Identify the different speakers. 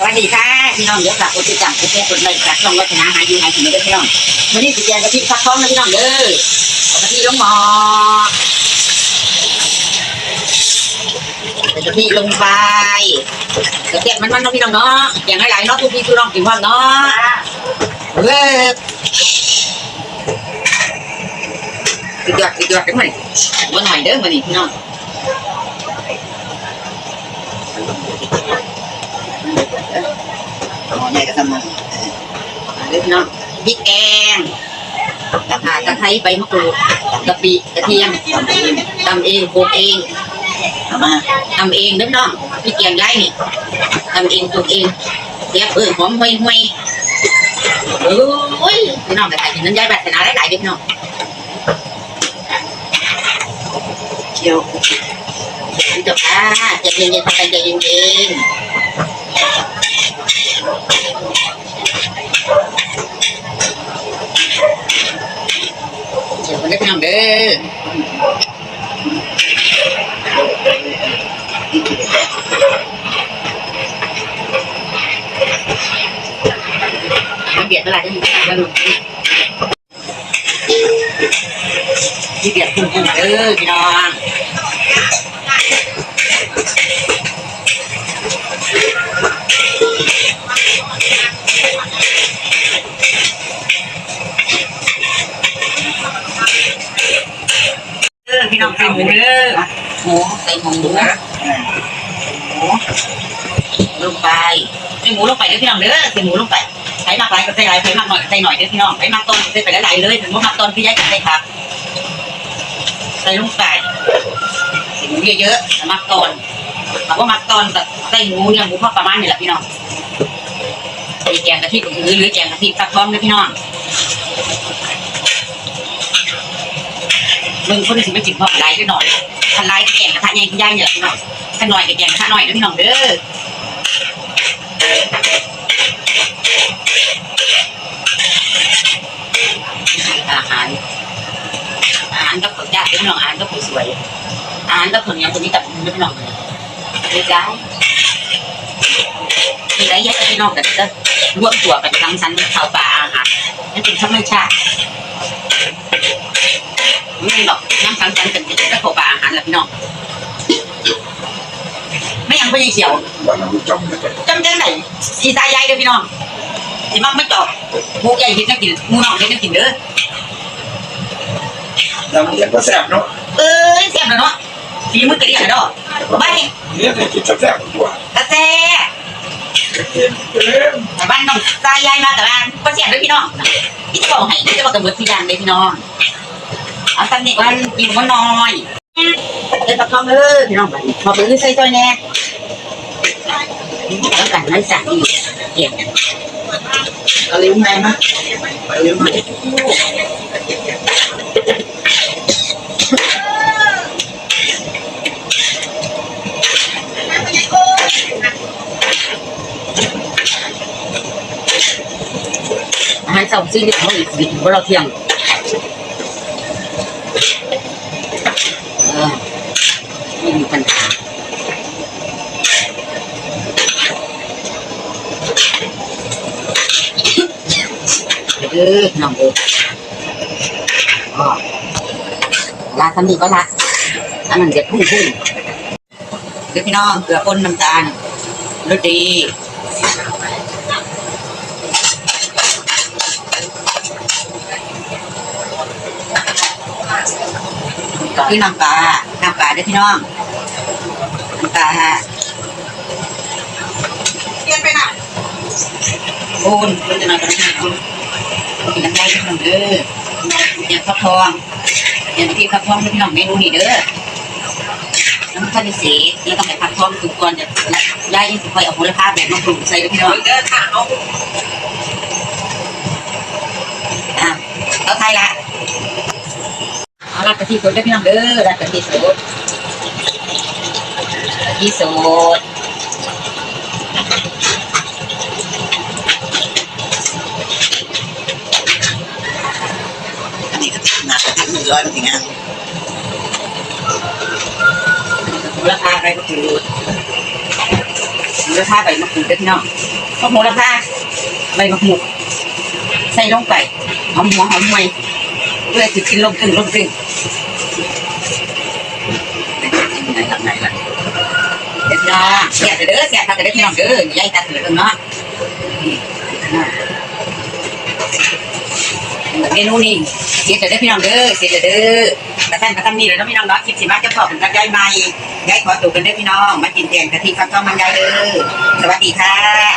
Speaker 1: สวัสดีค่ะพี่น้องเดี๋ยวฝากกดติดตามกดแชร์กดไลค์ฝากช่องวัฒนาหาอยู่หากินด้วยพี่น้องวันนี้สิแกงกะทิฟักทองนะพี่น้องเด้อกะทิลงหม้อกะทิลงไปกระเทียมมันมันๆเนาะพี่น้องเนาะแกงหลายๆเนาะทุกพี่ทุกน้องกินพร้อมเนาะเว้ยสุดยอดสุดยอดกันมาวันหน่อยเด้อมานี่พี่น้อง อ๋อใหญ่ก็ทำมาเล็กเนาะพริกแกงกระถากระไทยใบมะกรูดกะปิกระเทียมตำเองโขลกเองเอามาทำเองเด้อน้องพริกแกงย้ายนี่ทำเองปลูกเองเสียบเออหอมห่วยห่วยโอ้ยพี่น้องกระถายกินน้ำย้ายแบบชนะได้หลายเด็กน้องเดี๋ยวเดี๋ยวอ่าใจเย็นๆทำใจเย็นๆ เดี๋ยวคนได้พี่ น้องเด้อมันเบียดเวเด้อพี่น้องเด้อพี่น้องใส่หมูเด้อหมูใส่หมูนะหมูลงไปใส่หมูลงไปเด้อพี่น้องเด้อใส่หมูลงไปใส่มากหลายก็ใส่หลายใส่มากหน่อยก็ใส่หน่อยเด้อพี่น้องใส่มากต้นใส่ไปหลายๆเลยถึงว่ามักต้นพี่ย้ายก็ใส่ผักใส่ลงไปใส่หมูเยอะๆแต่มักต้นแต่ว่ามักต้นแต่ใส่หมูเนี่ยหมูพอประมาณนี่แหละพี่น้องมีแกงกะทิหรือหรือแกงกะทิฟักทองเด้อพี่น้อง มึงคนสิไม่กินพอไลฟ์ด้วยหน่อยทันไลฟ์แกงกระทะใหญ่ใหญ่เนี่ยพี่น้องทันหน่อยกับแกงกระทะหน่อยนะพี่น้องเด้ออาหารอาหารก็ผลยากพี่น้องอาหารก็ผลสวยอาหารก็ผลยังตัวนี้แตัดมือพี่น้องเลยเรียบร้อยมีไรแยกพี่น้องกันก็ร่วมตัวกันทั้งชั้นข้าวปลาอาหารนั่นเป็นธรรมชาติ ไม่หรอกนั่งฟังกันกันจะโขบาอาหารแหละพี่น้องไม่ยังไม่ยังเขียว
Speaker 2: วันนั้นจำนะครับ
Speaker 1: จำจังไหนสีตายายเด้อพี่น้องสิมักไม่จอบหมูใหญ่เห็นนักกินหมูน้องเห็นนักกินเด้อ
Speaker 2: น้ำเลี้ยงก็แซ่บเนาะ
Speaker 1: เอ้ยแซ่บแล้วเนาะฝีมือกระเดียกระดอกไป
Speaker 2: เลี้ยงให้กินแซ่บๆตัว
Speaker 1: กระแซ่
Speaker 2: เต็มเต็ม
Speaker 1: แต่บ้านน้องตายายมาแต่บ้านก็แซ่บเด้อพี่น้องพี่จะบอกให้พี่จะบอกกับเบิร์ดพี่ยางเลยพี่น้องเอาสักนิดวันกินมันน้อยเดี๋ยวตะคองเออพี่น้องมาปืนใส่ตัวแน่แล้วกันไม่สั่งอีกเกี่ยง
Speaker 2: เอาลิ้มไหนนะไปลิ้มไหน
Speaker 1: ให้ส่งซีรีส์เขาอีกบิดเพราะเราเที่ยงเออ ไม่มีปัญหาเออน้องเออลาทำดีก็ละอันนั้นเด็ดพุ่งพุ่งเดี๋ยวพี่น้องเกลือป่นน้ำตาลรสดี กับพี่น้ำปลาน้ำปลาด้วยพี่น้องน้ำปลาฮะเปลี่ยนไปหน่ะโอนโอนจะน่อยกันนะกินน้ำลายพี่น้องเด้ออย่างฟักทองอย่างที่ฟักทองด้พี่น้องเมนูนี้เด้อน้ำข้าวดีสีแล้วก็ให้ฟักทองสุกก่อนจะย้ายยังสิคอยเอาโหระพาแบบมาปรุงใส่ด้วยพี่น้อง
Speaker 2: เดินทางเอา
Speaker 1: อะเอาไทยละ เอาราดกะทิสดได้พี่น้องเด้อราดกะทิสดกะทิสด
Speaker 2: อันนี้ก็ติดหนักติหนึ่งร้อยจริงอะ
Speaker 1: ราคาอะไรก็คือรระพาใบมะกรูดเด้พี่น้องพอโหมูระพาใบมะกรูดใส่ลงไปหอมหัวหอมหวย เพื่อจะกินลงตึงลงตึงทำไงล่ะเด็ดยาแซ่บเด้อแซ่บถ้าจะได้พี่น้องเด้อยายตาเถื่อนเนาะเมนูนี้เสียจะได้พี่น้องเด้อเสียจะเด้อกระท่านกระท่านนี่เลยเนะพี่น้องเนาะคลิปสิมาจะพอเป็นกระจายใหม่ยายขอตัวกันเด้อพี่น้องมากินแกงกะทิฟักทองมันยายเด้อสวัสดีค่ะ